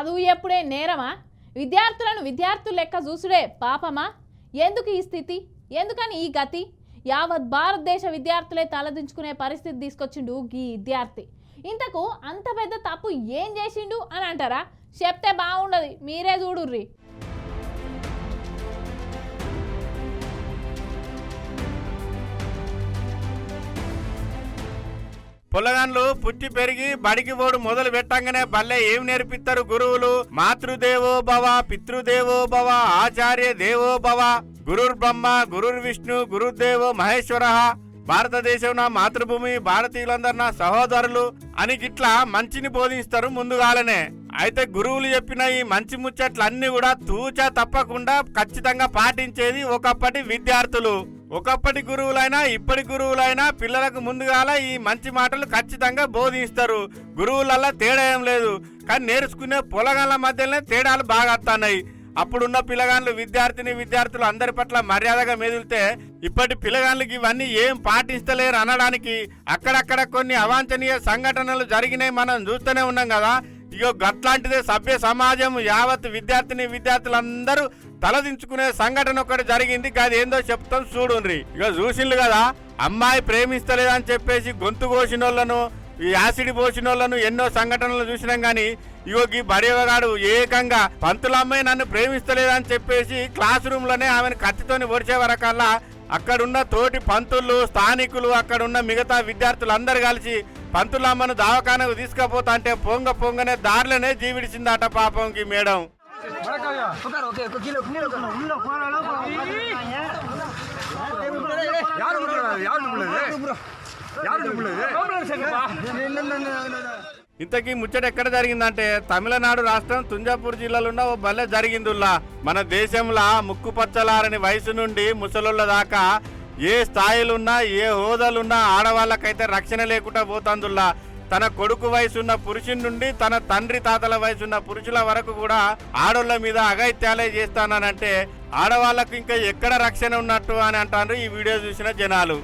చదువు ఎప్పుడే నేరమా? విద్యార్థులను విద్యార్థులు లెక్క చూసుడే పాపమా? ఎందుకు ఈ స్థితి? ఎందుకని ఈ గతి? యావత్ భారతదేశ విద్యార్థులే తలదించుకునే పరిస్థితి తీసుకొచ్చిండు ఈ విద్యార్థి. ఇంతకు అంత పెద్ద తప్పు ఏం చేసిండు అని అంటారా? చెప్తే బాగుండదు. మీరే చూడుర్రి. పొలగాన్లు పుట్టి పెరిగి బడికి పోడు మొదలు పెట్టంగానే బల్లే ఏం నేర్పిస్తారు గురువులు? మాతృదేవో భవ పితృదేవో భవ ఆచార్య దేవో భవ గురుర్ బ్రహ్మ గురుర్ విష్ణు గురుదేవో మహేశ్వర భారతదేశం నా మాతృభూమి భారతీయులందరు నా సహోదరులు అని గిట్లా మంచిని బోధిస్తారు ముందుగాలనే. అయితే గురువులు చెప్పిన ఈ మంచి ముచ్చట్లన్నీ కూడా తూచా తప్పకుండా ఖచ్చితంగా పాటించేది ఒకప్పటి విద్యార్థులు. ఒకప్పటి గురువులైనా ఇప్పటి గురువులైనా పిల్లలకు ముందుగాల ఈ మంచి మాటలు ఖచ్చితంగా బోధిస్తారు. గురువులల్లా తేడా ఏం లేదు. కానీ నేర్చుకునే పొలగాళ్ళ మధ్యలోనే తేడాలు బాగా వస్తున్నాయి అప్పుడున్న పిల్లగాళ్ళు విద్యార్థిని విద్యార్థులు అందరి పట్ల మర్యాదగా మెదిలితే ఇప్పటి పిల్లగాళ్ళకి ఇవన్నీ ఏం పాటిస్తలేరు అనడానికి. అక్కడక్కడ కొన్ని అవాంఛనీయ సంఘటనలు జరిగినాయి మనం చూస్తూనే ఉన్నాం కదా. ఇగో గట్లాంటిదే సభ్య సమాజం యావత్ విద్యార్థిని విద్యార్థులందరూ తలదించుకునే సంఘటన ఒకటి జరిగింది. కాదు ఏందో చెప్తాం చూడుండ్రి. ఇక చూసిండ్రు కదా అమ్మాయి ప్రేమిస్తలేదని చెప్పేసి గొంతు కోసినోళ్ళను ఈ యాసిడ్ పోసిన వాళ్ళను ఎన్నో సంఘటనలు చూసినాం కానీ ఇగో ఈ బడివగాడు ఏకంగా పంతుల అమ్మాయి నన్ను ప్రేమిస్తలేదని చెప్పేసి క్లాస్ రూమ్లోనే ఆమెను కత్తితోని పొడిచే వరకల్లా అక్కడున్న తోటి పంతులు స్థానికులు అక్కడున్న మిగతా విద్యార్థులు అందరు కలిసి పంతులమ్మను దవాఖానకు తీసుకుపోతా అంటే పొంగ పొంగనే దారిలోనే జీవిడిచిందట పాపంకి మేడం. ఇంతకీ ముచ్చట ఎక్కడ జరిగిందంటే తమిళనాడు రాష్ట్రం తుంజాపూర్ జిల్లాలో ఉన్న ఓ బల్లె జరిగిందిలా మన దేశంలో ముక్కుపచ్చలారని వయసు నుండి ముసలుళ్ళ దాకా ఏ స్థాయిలున్నా ఏ హోదాలున్నా ఆడవాళ్ళకైతే రక్షణ లేకుండా పోతందుల్లా. తన కొడుకు వయసున్న పురుషుని నుండి తన తండ్రి తాతల వయసున్న పురుషుల వరకు కూడా ఆడోళ్ళ మీద అగైత్యాలే చేస్తానంటే ఆడవాళ్ళకు ఇంకా ఎక్కడ రక్షణ ఉన్నట్టు అని అంటారు ఈ వీడియో చూసిన జనాలు.